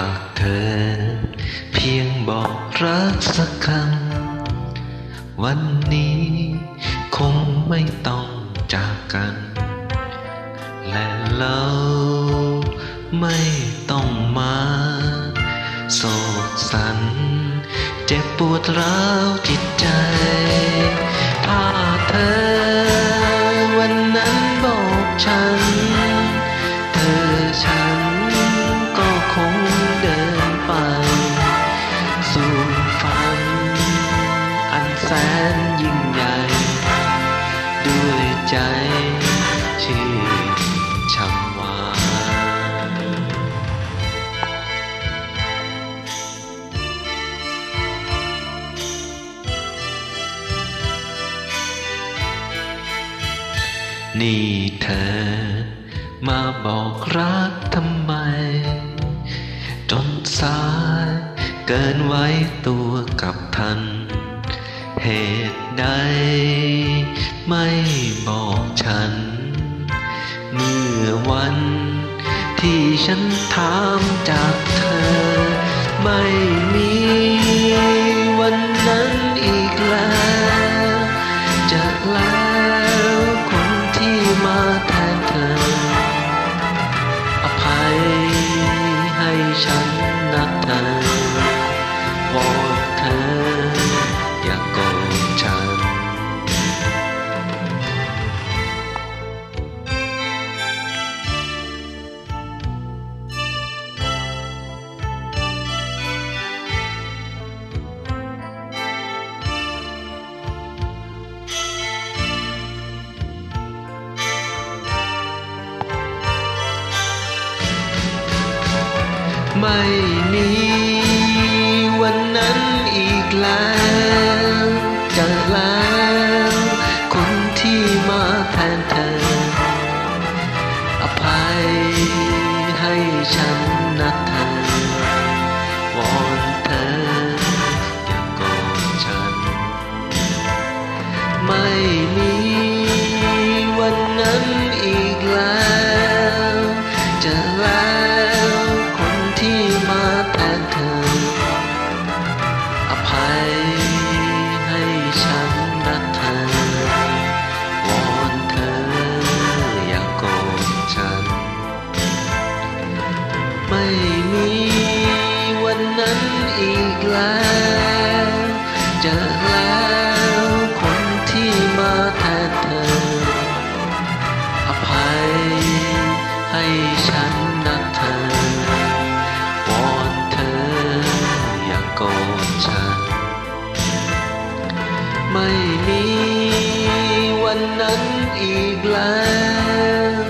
ากเธอ เพียงบอกรักสักคำวันนี้คงไม่ต้องจากกัน และเราไม่ต้องมาโศกสัน เจ็บปวดร้าวจิตใจ ใจชื่นช่ำหวานนี่เธอมาบอกรักทำไม จนสายเกินไว้ตัวกับทัน เหตุ ใด ไม่บอกฉัน เมื่อวันที่ฉันถามจากเธอ ไม่มีวันนั้นอีกแล้วจะแล้วคนที่มาแทนเธอ อภัยให้ฉันนะเธอ ไม่มีวันนั้นอีกแล้วจะแล้วคนที่มาแทนเธอ อภัยให้ฉันนะเธอวอนเธออย่ากรธฉัน ไม่ ม่มีวันนั้นอีกแล้วจะแล้วคนที่มาแทนเธอ อภัยให้ฉันนะเธอวอนเธออย่าโกรธฉัน ไม่มีวันนั้นอีกแล้ว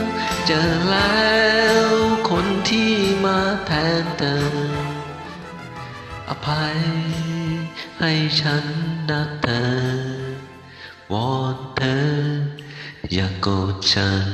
จะแล้ว ให้ฉันนะเธอ วอนเธอ อย่าโกรธฉัน